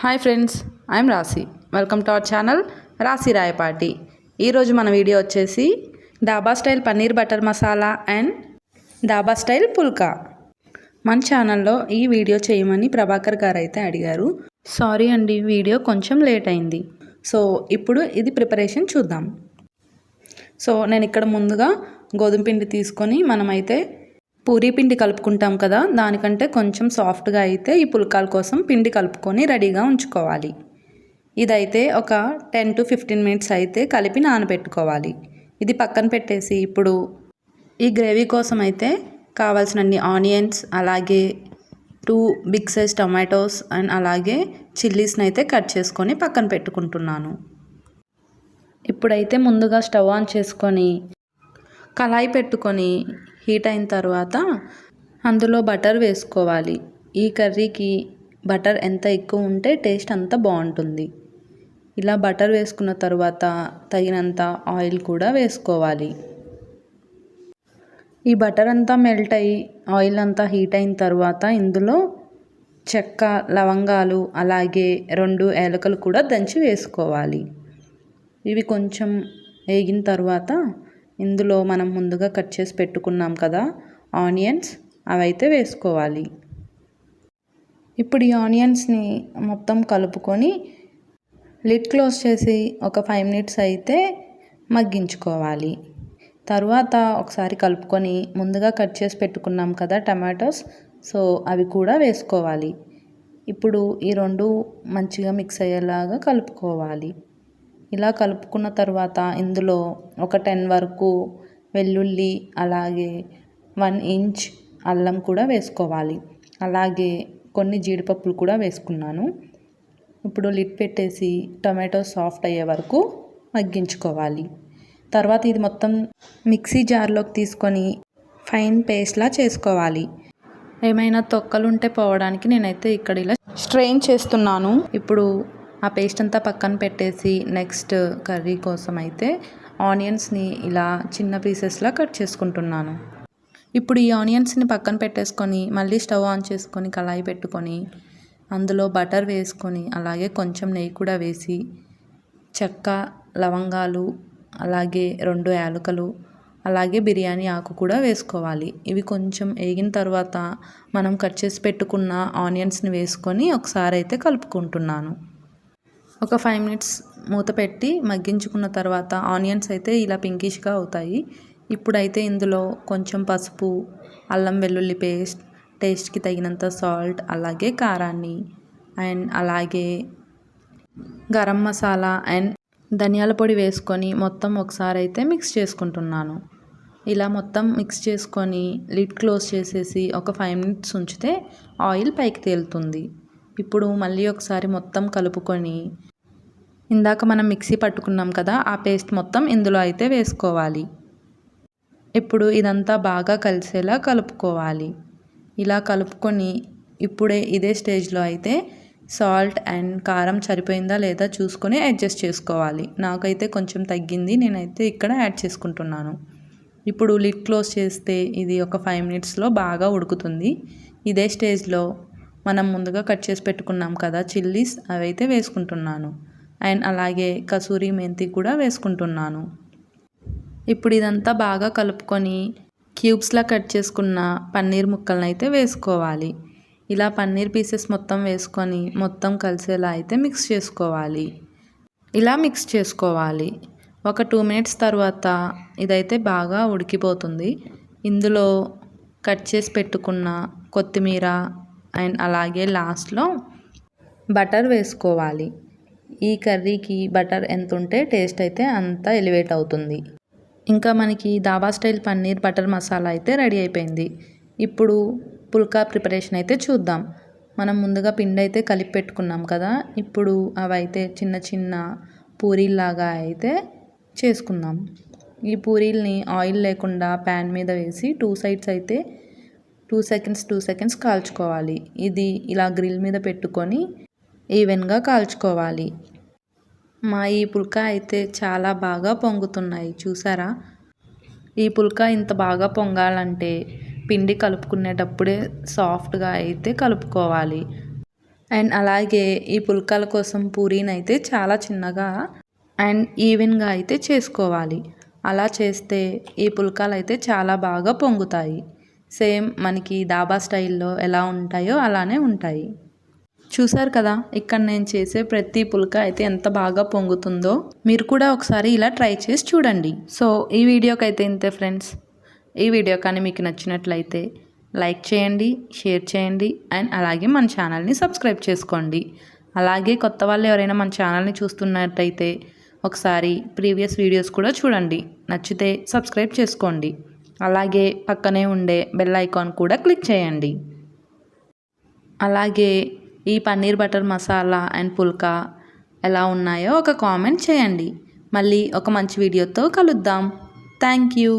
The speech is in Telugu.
Hi friends I'm Rashi. Welcome to our channel Rashi Rayapati. ఈరోజు మన వీడియో వచ్చేసి dhaba style paneer butter masala and dhaba style phulka. మన ఛానల్లో ఈ వీడియో చేయమని ప్రభాకర్ గారు అయితే అడిగారు. సారీ అండి వీడియో కొంచెం లేట్ అయింది. సో ఇప్పుడు ఇది ప్రిపరేషన్ చూద్దాం. సో నేను ఇక్కడ ముందుగా గోధుమ పిండి తీసుకొని మనమైతే పూరీ పిండి కలుపుకుంటాం కదా దానికంటే కొంచెం సాఫ్ట్గా అయితే ఈ పుల్కాల కోసం పిండి కలుపుకొని రెడీగా ఉంచుకోవాలి. ఇదైతే ఒక టెన్ టు ఫిఫ్టీన్ మినిట్స్ అయితే కలిపి నానబెట్టుకోవాలి. ఇది పక్కన పెట్టేసి ఇప్పుడు ఈ గ్రేవీ కోసం అయితే కావాల్సినన్ని ఆనియన్స్ అలాగే two big size tomatoes and అలాగే చిల్లీస్ని అయితే కట్ చేసుకొని పక్కన పెట్టుకుంటున్నాను. ఇప్పుడైతే ముందుగా స్టవ్ ఆన్ చేసుకొని కళాయి పెట్టుకొని హీట్ అయిన తర్వాత అందులో బటర్ వేసుకోవాలి. ఈ కర్రీకి బటర్ ఎంత ఎక్కువ ఉంటే టేస్ట్ అంత బాగుంటుంది. ఇలా బటర్ వేసుకున్న తర్వాత తగినంత ఆయిల్ కూడా వేసుకోవాలి. ఈ బటర్ అంతా మెల్ట్ అయ్యి ఆయిల్ అంతా హీట్ అయిన తర్వాత ఇందులో చెక్క లవంగాలు అలాగే రెండు ఏలకలు కూడా దంచి వేసుకోవాలి. ఇవి కొంచెం వేగిన తర్వాత ఇందులో మనం ముందుగా కట్ చేసి పెట్టుకున్నాం కదా ఆనియన్స్ అవైతే వేసుకోవాలి. ఇప్పుడు ఈ ఆనియన్స్ని మొత్తం కలుపుకొని లిడ్ క్లోజ్ చేసి ఒక ఫైవ్ మినిట్స్ అయితే మగ్గించుకోవాలి. తర్వాత ఒకసారి కలుపుకొని ముందుగా కట్ చేసి పెట్టుకున్నాం కదా టమాటోస్ సో అవి కూడా వేసుకోవాలి. ఇప్పుడు ఈ రెండు మంచిగా మిక్స్ అయ్యేలాగా కలుపుకోవాలి. ఇలా కలుపుకున్న తర్వాత ఇందులో ఒక టెన్ వరకు వెల్లుల్లి అలాగే వన్ ఇంచ్ అల్లం కూడా వేసుకోవాలి. అలాగే కొన్ని జీడిపప్పులు కూడా వేసుకున్నాను. ఇప్పుడు లిడ్ పెట్టేసి టొమాటో సాఫ్ట్ అయ్యే వరకు మగ్గించుకోవాలి. తర్వాత ఇది మొత్తం మిక్సీ జార్లోకి తీసుకొని ఫైన్ పేస్ట్లా చేసుకోవాలి. ఏమైనా తొక్కలు ఉంటే పోవడానికి నేనైతే ఇక్కడ ఇలా స్ట్రెయిన్ చేస్తున్నాను. ఇప్పుడు ఆ పేస్ట్ అంతా పక్కన పెట్టేసి నెక్స్ట్ కర్రీ కోసం అయితే ఆనియన్స్ని ఇలా చిన్న పీసెస్లా కట్ చేసుకుంటున్నాను. ఇప్పుడు ఈ ఆనియన్స్ని పక్కన పెట్టేసుకొని మళ్ళీ స్టవ్ ఆన్ చేసుకొని కళాయి పెట్టుకొని అందులో బటర్ వేసుకొని అలాగే కొంచెం నెయ్యి కూడా వేసి చెక్క లవంగాలు అలాగే రెండు యాలకులు అలాగే బిర్యానీ ఆకు కూడా వేసుకోవాలి. ఇవి కొంచెం వేగిన తర్వాత మనం కట్ చేసి పెట్టుకున్న ఆనియన్స్ని వేసుకొని ఒకసారి అయితే కలుపుకుంటున్నాను. ఒక ఫైవ్ మినిట్స్ మూత పెట్టి మగ్గించుకున్న తర్వాత ఆనియన్స్ అయితే ఇలా పింకిష్గా అవుతాయి. ఇప్పుడైతే ఇందులో కొంచెం పసుపు అల్లం వెల్లుల్లి పేస్ట్ టేస్ట్కి తగినంత సాల్ట్ అలాగే కారాన్ని అండ్ అలాగే గరం మసాలా అండ్ ధనియాల పొడి వేసుకొని మొత్తం ఒకసారి అయితే మిక్స్ చేసుకుంటున్నాను. ఇలా మొత్తం మిక్స్ చేసుకొని లిడ్ క్లోజ్ చేసేసి ఒక ఫైవ్ మినిట్స్ ఉంచితే ఆయిల్ పైకి తేలుతుంది. ఇప్పుడు మళ్ళీ ఒకసారి మొత్తం కలుపుకొని ఇందాక మనం మిక్సీ పట్టుకున్నాం కదా ఆ పేస్ట్ మొత్తం ఇందులో అయితే వేసుకోవాలి. ఇప్పుడు ఇదంతా బాగా కలిసేలా కలుపుకోవాలి. ఇలా కలుపుకొని ఇప్పుడే ఇదే స్టేజ్లో అయితే సాల్ట్ అండ్ కారం సరిపోయిందా లేదా చూసుకొని అడ్జస్ట్ చేసుకోవాలి. నాకైతే కొంచెం తగ్గింది నేనైతే ఇక్కడ యాడ్ చేసుకుంటున్నాను. ఇప్పుడు లిడ్ క్లోజ్ చేస్తే ఇది ఒక ఫైవ్ మినిట్స్లో బాగా ఉడుకుతుంది. ఇదే స్టేజ్లో మనం ముందుగా కట్ చేసి పెట్టుకున్నాం కదా చిల్లీస్ అవైతే వేసుకుంటున్నాను. అండ్ అలాగే కసూరి మెంతి కూడా వేసుకుంటున్నాను. ఇప్పుడు ఇదంతా బాగా కలుపుకొని క్యూబ్స్లా కట్ చేసుకున్న పన్నీర్ ముక్కలను అయితే వేసుకోవాలి. ఇలా పన్నీర్ పీసెస్ మొత్తం వేసుకొని మొత్తం కలిసేలా అయితే మిక్స్ చేసుకోవాలి. ఇలా మిక్స్ చేసుకోవాలి. ఒక టూ మినిట్స్ తర్వాత ఇదైతే బాగా ఉడికిపోతుంది. ఇందులో కట్ చేసి పెట్టుకున్న కొత్తిమీర అండ్ అలాగే లాస్ట్లో బటర్ వేసుకోవాలి. ఈ కర్రీకి బటర్ ఎంత ఉంటే టేస్ట్ అయితే అంత ఎలివేట్ అవుతుంది. ఇంకా మనకి దాబా స్టైల్ పన్నీర్ బటర్ మసాలా అయితే రెడీ అయిపోయింది. ఇప్పుడు పుల్కా ప్రిపరేషన్ అయితే చూద్దాం. మనం ముందుగా పిండి అయితే కలిపి పెట్టుకున్నాం కదా ఇప్పుడు అవి అయితే చిన్న చిన్న పూరీల్లాగా అయితే చేసుకుందాం. ఈ పూరీల్ని ఆయిల్ లేకుండా ప్యాన్ మీద వేసి టూ సైడ్స్ అయితే టూ సెకండ్స్ టూ సెకండ్స్ కాల్చుకోవాలి. ఇది ఇలా గ్రిల్ మీద పెట్టుకొని ఈవెన్గా కాల్చుకోవాలి. మా ఈ పుల్కా అయితే చాలా బాగా పొంగుతున్నాయి. చూసారా? ఈ పుల్కా ఇంత బాగా పొంగాలంటే పిండి కలుపుకునేటప్పుడే సాఫ్ట్గా అయితే కలుపుకోవాలి. అండ్ అలాగే ఈ పుల్కాల కోసం పూరీని అయితే చాలా చిన్నగా అండ్ ఈవెన్గా అయితే చేసుకోవాలి. అలా చేస్తే ఈ పుల్కాలు అయితే చాలా బాగా పొంగుతాయి. సేమ్ మనకి దాబా స్టైల్లో ఎలా ఉంటాయో అలానే ఉంటాయి. చూసారు కదా ఇక్కడ నేను చేసే ప్రతి పుల్క అయితే ఎంత బాగా పొంగుతుందో. మీరు కూడా ఒకసారి ఇలా ట్రై చేసి చూడండి. సో ఈ వీడియోకి అయితే ఇంతే ఫ్రెండ్స్. ఈ వీడియో కానీ మీకు నచ్చినట్లయితే లైక్ చేయండి షేర్ చేయండి అండ్ అలాగే మన ఛానల్ని సబ్స్క్రైబ్ చేసుకోండి. అలాగే కొత్త వాళ్ళు ఎవరైనా మన ఛానల్ని చూస్తున్నట్టయితే ఒకసారి ప్రీవియస్ వీడియోస్ కూడా చూడండి. నచ్చితే సబ్స్క్రైబ్ చేసుకోండి. అలాగే పక్కనే ఉండే బెల్ ఐకాన్ కూడా క్లిక్ చేయండి. అలాగే ఈ పన్నీర్ బటర్ మసాలా అండ్ పుల్కా ఎలా ఉన్నాయో ఒక కామెంట్ చేయండి. మళ్ళీ ఒక మంచి వీడియోతో కలుద్దాం. Thank you.